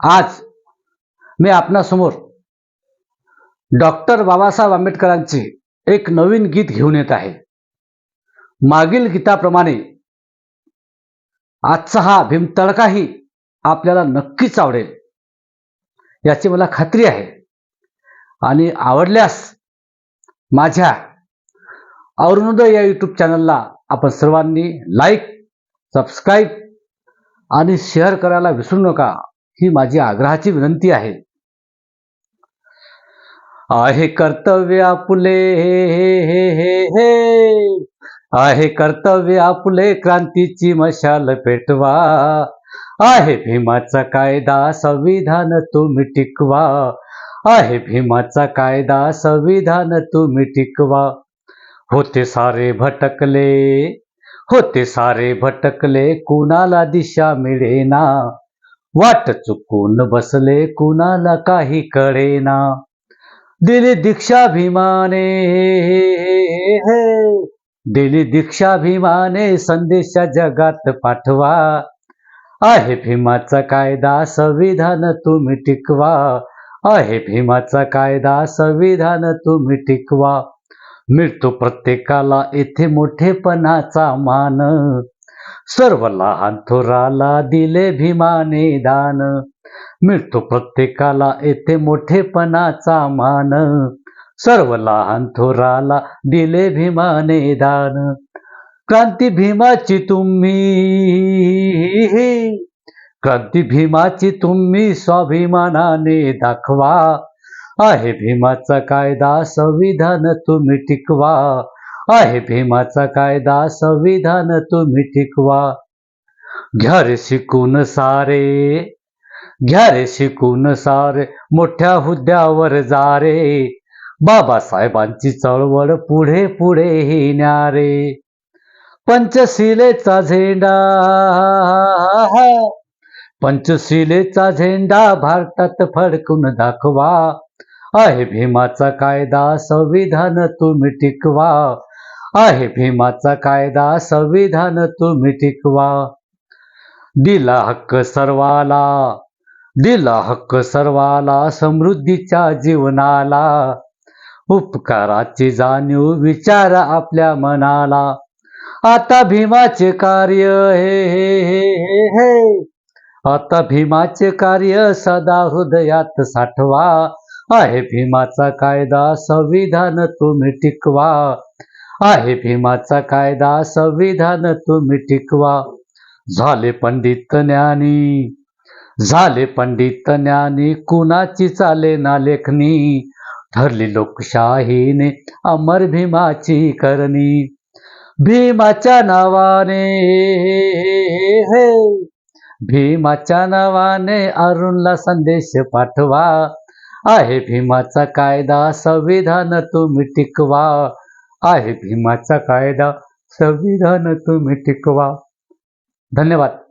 आज मी आपणासमोर डॉक्टर बाबासाहेब आंबेडकरांचे एक नवीन गीत घेऊन येत आहे. मागील गीताप्रमाणे आजचा हा भीमतडकाही आपल्याला नक्कीच आवडेल याची मला खात्री आहे. आणि आवडल्यास माझ्या अरुणोदय या यूट्यूब चॅनलला आपण सर्वांनी लाईक सबस्क्राईब आणि शेअर करायला विसरू नका. ही माझी आग्रहाची विनंती आहे. आहे कर्तव्य आपुले हे हे हे हे आहे कर्तव्य आपुले क्रांतीची मशाल पेटवा. आहे भीमाचा कायदा संविधान तुम्ही टिकवा. आहे भीमाचा कायदा संविधान तुम्ही टिकवा. होते सारे भटकले होते सारे भटकले कुणाला दिशा मिळेना. वाट चुकून बसले कुणाला काही कळेना. दिली दीक्षा भीमाने दिली दीक्षा भीमाने संदेशा जगात पाठवा. आहे भीमाचा कायदा संविधान तुम्ही टिकवा. आहे भीमाचा कायदा संविधान तुम्ही टिकवा. मिळतो प्रत्येकाला येथे मोठेपणाचा मान. सर्व लहान थोराला दिले भीमाने दान. मिळतो प्रत्येकाला येथे मोठेपणाचा मान. सर्व लहान थोराला दिले भीमाने दान. क्रांती भीमाची तुम्ही क्रांती भीमाची तुम्ही स्वाभिमानाने दाखवा. आहे भीमाचा कायदा संविधान तुम्ही टिकवा. आहे भीमाचा कायदा संविधान तुम्ही टिकवा. घ्या रे शिकून सारे घ्या रे शिकून सारे मोठ्या हुद्द्यावर जा रे. बाबासाहेबांची चळवळ पुढे पुढे ही न्यारे पंचशिलेचा झेंडा पंचशिलेचा झेंडा भारतात फडकून दाखवा. आहे भीमाचा कायदा संविधान तुम्ही टिकवा. आहे भीमाचा कायदा संविधान तुम्ही टिकवा. दिला हक्क सर्वाला दिला हक्क सर्वाला समृद्धीच्या जीवनाला. उपकाराची जाणीव विचार आपल्या मनाला. आता भीमाचे कार्य हे हे हे हे हे. आता भीमाचे कार्य सदा हृदयात साठवा. आहे भीमाचा कायदा संविधान तुम्ही टिकवा. आहे भीमाचा कायदा संविधान तुम्ही टिकवा. झाले पंडित ज्ञानी झाले पंडित ज्ञानी कुणाची चाले ना लेखनी ठरली लोकशाहीने अमर भीमाची करणी. भीमाच्या नावाने हे. भीमाच्या नावाने अरुणला संदेश पाठवा. आहे भीमाचा कायदा संविधान तुम्ही टिकवा. आहे भीमाचा कायदा. संविधान तुम्ही टिकवा. धन्यवाद.